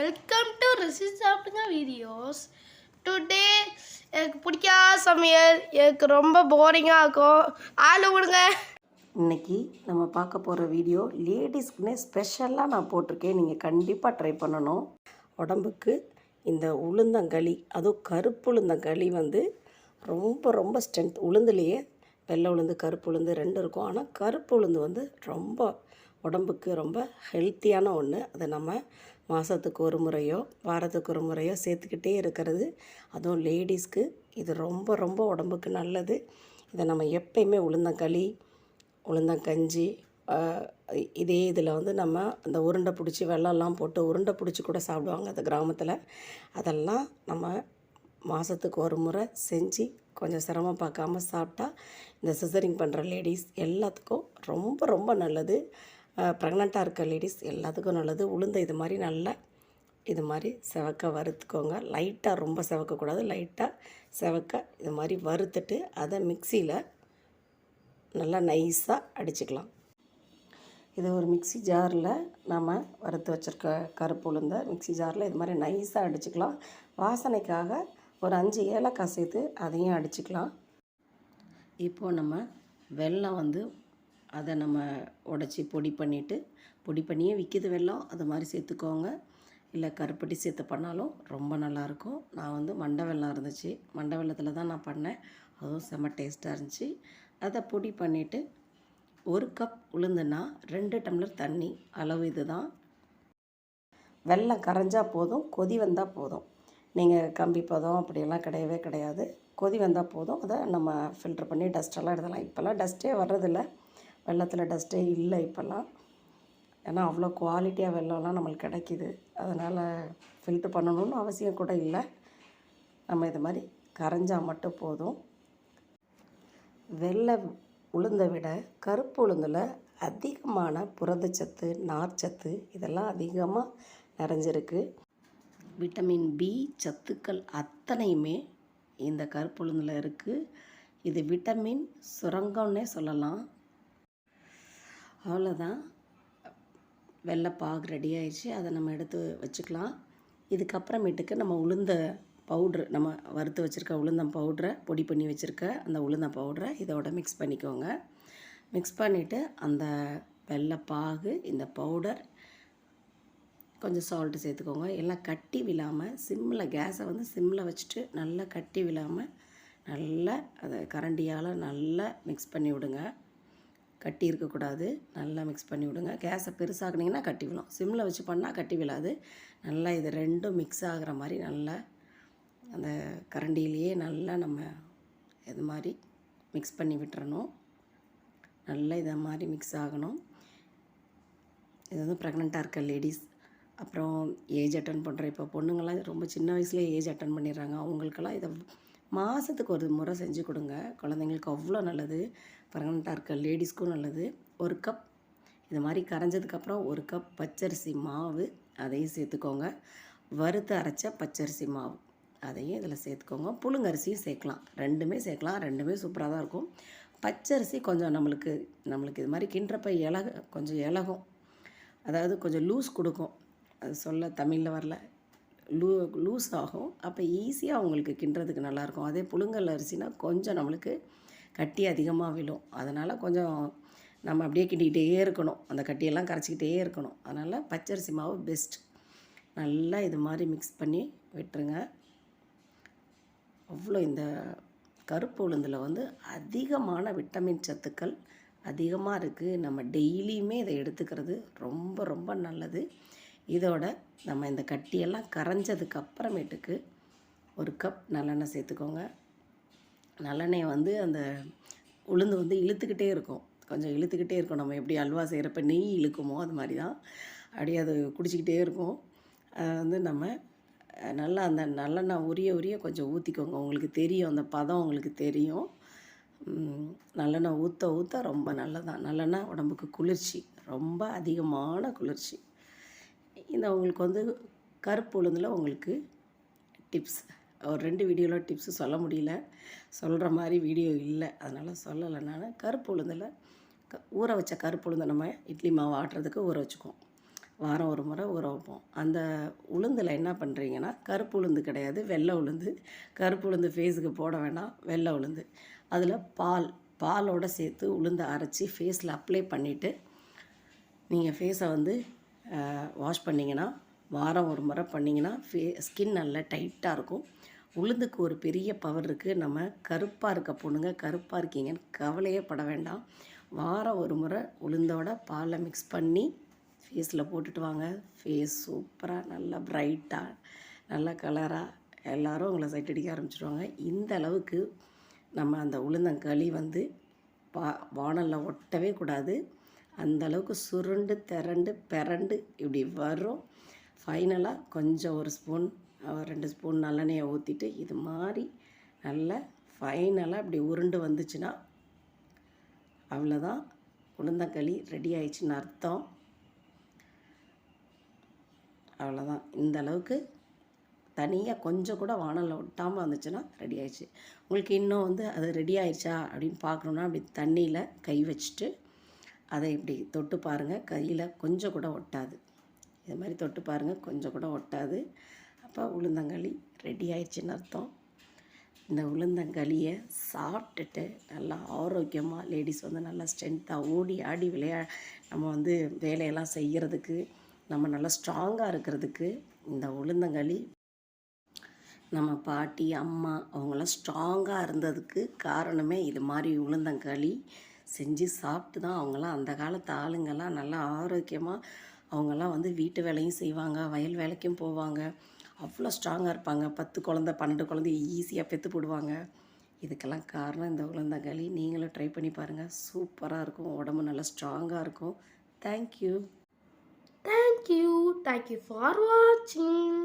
Welcome to Rishi சாப்பிடுங்க videos today எனக்கு பிடிக்காத சமையல். எனக்கு ரொம்ப போரிங்காக இருக்கும். ஆளு விடுங்க. இன்னைக்கு நம்ம பார்க்க போகிற வீடியோ லேடிஸ்க்குன்னே ஸ்பெஷலாக நான் போட்டிருக்கேன். நீங்கள் கண்டிப்பாக ட்ரை பண்ணணும். உடம்புக்கு இந்த உளுந்தங்களி அதுவும் கருப்பு உளுந்தங்களி வந்து ரொம்ப ரொம்ப ஸ்ட்ரென்த் உளுந்துலேயே வெள்ளை உளுந்து கருப்பு உளுந்து ரெண்டு இருக்கும். ஆனால் கருப்பு உளுந்து வந்து ரொம்ப உடம்புக்கு ரொம்ப ஹெல்த்தியான ஒன்று அதை நம்ம மாதத்துக்கு ஒரு முறையோ வாரத்துக்கு ஒரு முறையோ சேர்த்துக்கிட்டே இருக்கிறது. அதுவும் லேடிஸ்க்கு இது ரொம்ப ரொம்ப உடம்புக்கு நல்லது. இதை நம்ம எப்பயுமே உளுந்தங்களி உளுந்தங்கஞ்சி இதே இதில் வந்து நம்ம அந்த உருண்டை பிடிச்சி வெள்ளம்லாம் போட்டு உருண்டை பிடிச்சி கூட சாப்பிடுவாங்க அந்த கிராமத்தில். அதெல்லாம் நம்ம மாதத்துக்கு ஒரு முறை செஞ்சு கொஞ்சம் சிரமம் பார்க்காம சாப்பிட்டா இந்த சிசரிங் பண்ணுற லேடிஸ் எல்லாத்துக்கும் ரொம்ப ரொம்ப நல்லது. ப்ரெக்னெண்ட்டாக இருக்க லேடிஸ் எல்லாத்துக்கும் நல்லது. உளுந்த இது மாதிரி நல்லா இது மாதிரி செவக்க வறுத்துக்கோங்க. லைட்டாக ரொம்ப செவக்கக்கூடாது. லைட்டாக செவக்க இது மாதிரி வறுத்துட்டு அதை மிக்சியில் நல்லா நைஸாக அடிச்சுக்கலாம். இது ஒரு மிக்ஸி ஜாரில் நம்ம வறுத்து வச்சுருக்க கருப்பு உளுந்த மிக்ஸி ஜாரில் இது மாதிரி நைஸாக அடிச்சுக்கலாம். வாசனைக்காக ஒரு அஞ்சு ஏலக்காய் சேர்த்து அதையும் அடிச்சுக்கலாம். இப்போது நம்ம வெல்லம் வந்து அதை நம்ம உடச்சி பொடி பண்ணிவிட்டு பொடி பண்ணியே விற்கிது வெல்லம் அது மாதிரி சேர்த்துக்கோங்க. இல்லை கருப்பட்டி சேர்த்து பண்ணாலும் ரொம்ப நல்லாயிருக்கும். நான் வந்து மண்டை வெள்ளம் இருந்துச்சு. மண்டை வெள்ளத்தில் தான் நான் பண்ணேன். அதுவும் செம்ம டேஸ்ட்டாக இருந்துச்சு. அதை பொடி பண்ணிவிட்டு ஒரு கப் உளுந்துன்னா ரெண்டு டம்ளர் தண்ணி அளவு இது தான். வெள்ளம் கரைஞ்சால் போதும் கொதி வந்தால் போதும். நீங்கள் கம்பி பதம் அப்படியெல்லாம் கிடையவே கிடையாது. கொதி வந்தால் போதும். அதை நம்ம ஃபில்டர் பண்ணி டஸ்ட்டெல்லாம் எடுத்துடலாம் இப்போல்லாம் டஸ்ட்டே வர்றதில்ல. வெள்ளத்தில் டஸ்ட்டே இல்லை இப்போல்லாம். ஏன்னா அவ்வளோ குவாலிட்டியாக வெள்ளம்லாம் நம்மளுக்கு கிடைக்கிது. அதனால் ஃபில்ட்ரு பண்ணணும்னு அவசியம் கூட இல்லை. நம்ம இது மாதிரி கரைஞ்சால் மட்டும் போதும். வெள்ளை உளுந்தை விட கருப்பு உளுந்தில் அதிகமான புரதச்சத்து நார்ச்சத்து இதெல்லாம் அதிகமாக நிறைஞ்சிருக்கு. விட்டமின் பி சத்துக்கள் அத்தனையுமே இந்த கருப்பு உளுந்தில் இருக்குது இது விட்டமின் சுரங்கம்னே சொல்லலாம். அவ்வளோதான். வெள்ளைப்பாகு ரெடி ஆயிடுச்சு. அதை நம்ம எடுத்து வச்சுக்கலாம். இதுக்கப்புறமேட்டுக்கு நம்ம உளுந்த பவுட்ரு நம்ம வறுத்து வச்சுருக்க உளுந்தம் பவுட்ரை பொடி பண்ணி வச்சுருக்க அந்த உளுந்தம் பவுட்ரை இதோட மிக்ஸ் பண்ணிக்கோங்க. மிக்ஸ் பண்ணிவிட்டு அந்த வெள்ளைப்பாகு இந்த பவுடர் கொஞ்சம் சால்ட்டு சேர்த்துக்கோங்க. எல்லாம் கட்டி விழாமல் சிம்மில் கேஸை வந்து சிம்மில் வச்சுட்டு நல்லா கட்டி விழாமல் நல்லா அதை கரண்டியால் நல்லா மிக்ஸ் பண்ணி விடுங்க. கட்டி இருக்கக்கூடாது. நல்லா மிக்ஸ் பண்ணி விடுங்க. கேஸை பெருசாக்குனீங்கன்னா கட்டி விழும். சிம்மில் வச்சு பண்ணால் கட்டி விழாது. நல்லா இது ரெண்டும் மிக்ஸ் ஆகிற மாதிரி நல்லா அந்த கரண்டியிலேயே நல்லா நம்ம இது மாதிரி மிக்ஸ் பண்ணி விட்டுறணும். நல்லா இதை மாதிரி மிக்ஸ் ஆகணும். இது வந்து ப்ரெக்னெண்ட்டாக இருக்க லேடிஸ் அப்புறம் ஏஜ் அட்டன் பண்ணுற இப்போ பொண்ணுங்கள்லாம் ரொம்ப சின்ன வயசுலேயே ஏஜ் அட்டன் பண்ணிடுறாங்க. அவங்களுக்கெல்லாம் இதை மாதத்துக்கு ஒரு முறை செஞ்சு கொடுங்க. குழந்தைங்களுக்கு அவ்வளோ நல்லது. ப்ரெக்னெண்ட்டாக இருக்க லேடிஸ்க்கும் நல்லது. ஒரு கப் இது மாதிரி கரைஞ்சதுக்கப்புறம் ஒரு கப் பச்சரிசி மாவு அதையும் சேர்த்துக்கோங்க. வறுத்து அரைச்ச பச்சரிசி மாவு அதையும் இதில் சேர்த்துக்கோங்க. புழுங்கரிசியும் சேர்க்கலாம். ரெண்டுமே சேர்க்கலாம். ரெண்டுமே சூப்பராக தான் இருக்கும். பச்சரிசி கொஞ்சம் நம்மளுக்கு நம்மளுக்கு இது மாதிரி கிண்டுறப்ப இலக கொஞ்சம் இலகும். அதாவது கொஞ்சம் லூஸ் கொடுக்கும். அது சொல்ல தமிழில் வரல. லூ லூஸ் ஆகும் அப்போ ஈஸியாக உங்களுக்கு கிண்டுறதுக்கு நல்லாயிருக்கும். அதே புழுங்கல் அரிசினா கொஞ்சம் நம்மளுக்கு கட்டி அதிகமாக விழும். அதனால் கொஞ்சம் நம்ம அப்படியே கிண்டிக்கிட்டே இருக்கணும். அந்த கட்டியெல்லாம் கரைச்சிக்கிட்டே இருக்கணும். அதனால் பச்சரிசி மாவு பெஸ்ட் நல்லா இது மாதிரி மிக்ஸ் பண்ணி விட்டுருங்க. அவ்வளோ இந்த கருப்பு உளுந்தில் வந்து அதிகமான விட்டமின் சத்துக்கள் அதிகமாக இருக்குது நம்ம டெய்லியுமே இதை எடுத்துக்கிறது ரொம்ப ரொம்ப நல்லது. இதோட நம்ம இந்த கட்டியெல்லாம் கரைஞ்சதுக்கு அப்புறமேட்டுக்கு ஒரு கப் நல்லெண்ணெய் சேர்த்துக்கோங்க. நல்லெண்ணெயை வந்து அந்த உளுந்து வந்து இழுத்துக்கிட்டே இருக்கும். கொஞ்சம் இழுத்துக்கிட்டே இருக்கும். நம்ம எப்படி அல்வா செய்கிறப்ப நெய் இழுக்குமோ அது மாதிரி தான். அப்படியே அது குடிச்சிக்கிட்டே இருக்கும். அதை வந்து நம்ம நல்லா அந்த நல்லெண்ணெய் உரிய உரிய கொஞ்சம் ஊற்றிக்கோங்க உங்களுக்கு தெரியும். அந்த பதம் உங்களுக்கு தெரியும். நல்லெண்ணெய் ஊற்ற ஊற்ற ரொம்ப நல்லதான் நல்லெண்ணெய் உடம்புக்கு குளிர்ச்சி. ரொம்ப அதிகமான குளிர்ச்சி. இந்த உங்களுக்கு வந்து கருப்பு உளுந்தில் உங்களுக்கு டிப்ஸ் ஒரு ரெண்டு வீடியோவில் டிப்ஸு சொல்ல முடியல. சொல்கிற மாதிரி வீடியோ இல்லை. அதனால் சொல்லலை நான். கருப்பு உளுந்தில் க ஊற வச்ச கருப்பு உளுந்தை நம்ம இட்லி மாவு ஆட்டுறதுக்கு ஊற வச்சுக்குவோம். வாரம் ஒரு முறை ஊற வைப்போம். அந்த உளுந்தில் என்ன பண்ணுறீங்கன்னா கருப்பு உளுந்து கிடையாது வெள்ளை உளுந்து. கருப்பு உளுந்து ஃபேஸுக்கு போட வேண்டாம் வெள்ளை உளுந்து. அதில் பால் பாலோடு சேர்த்து உளுந்தை அரைச்சி ஃபேஸில் அப்ளை பண்ணிவிட்டு நீங்கள் ஃபேஸை வந்து வாஷ் பண்ணிங்கன்னா வாரம் ஒரு முறை பண்ணிங்கன்னா ஃபே ஸ்கின் நல்லா டைட்டாக இருக்கும். உளுந்துக்கு ஒரு பெரிய பவர் இருக்குது நம்ம கருப்பாக இருக்க பொண்ணுங்க கருப்பாக இருக்கீங்கன்னு கவலையே பட வேண்டாம். வாரம் ஒரு முறை உளுந்தோட பாலை மிக்ஸ் பண்ணி ஃபேஸில் போட்டுட்டு வாங்க. ஃபேஸ் சூப்பராக நல்லா பிரைட்டாக நல்ல கலராக எல்லாரும் உங்களை சைட் அடிக்க ஆரம்பிச்சிடுவாங்க இந்த அளவுக்கு நம்ம அந்த உளுந்தங்களி வந்து பா வானலில் ஒட்டவே கூடாது. அந்த அளவுக்கு சுருண்டு திரண்டு பிறண்டு இப்படி வரும். ஃபைனலாக கொஞ்சம் ஒரு ஸ்பூன் ரெண்டு ஸ்பூன் நல்லெண்ணெயை ஊற்றிட்டு இது மாதிரி நல்லா ஃபைனலாக இப்படி உருண்டு வந்துச்சுன்னா அவ்வளோதான் உளுந்தங்களி ரெடி ஆயிடுச்சுன்னு அர்த்தம். அவ்வளோதான் இந்த அளவுக்கு தனியாக கொஞ்சம் கூட வானலில் ஒட்டாமல் வந்துச்சுன்னா ரெடி ஆயிடுச்சு. உங்களுக்கு இன்னும் வந்து அது ரெடி ஆயிடுச்சா அப்படின்னு பார்க்கணுன்னா அப்படி தண்ணியில் கை வச்சுட்டு அதை இப்படி தொட்டு பாருங்கள் கையில் கொஞ்சம் கூட ஒட்டாது. இது மாதிரி தொட்டு பாருங்கள் கொஞ்சம் கூட ஒட்டாது. அப்போ உளுந்தங்களி ரெடி ஆயிடுச்சுன்னு அர்த்தம். இந்த உளுந்தங்களியை சாப்பிட்டுட்டு நல்லா ஆரோக்கியமாக லேடிஸ் வந்து நல்லா ஸ்ட்ரென்த்தாக ஓடி ஆடி விளையா நம்ம வந்து வேலையெல்லாம் செய்கிறதுக்கு நம்ம நல்லா ஸ்ட்ராங்காக இருக்கிறதுக்கு இந்த உளுந்தங்களி நம்ம பாட்டி அம்மா அவங்களாம் ஸ்ட்ராங்காக இருந்ததுக்கு காரணமே இது மாதிரி உளுந்தங்களி. செஞ்சு சாப்பிட்டு தான் அவங்களாம் அந்த காலத்து ஆளுங்கள்லாம் நல்லா ஆரோக்கியமாக அவங்கெல்லாம் வந்து வீட்டு வேலையும் செய்வாங்க வயல் வேலைக்கும் போவாங்க. அவ்வளோ ஸ்ட்ராங்காக இருப்பாங்க. பத்து குழந்த பன்னெண்டு குழந்தை ஈஸியாக பெற்று போடுவாங்க. இதுக்கெல்லாம் காரணம் இந்த உளுந்தங்களி. நீங்களும் ட்ரை பண்ணி பாருங்கள் சூப்பராக இருக்கும். உடம்பு நல்லா ஸ்ட்ராங்காக இருக்கும். தேங்க்யூ தேங்க்யூ தேங்க்யூ ஃபார் வாட்சிங்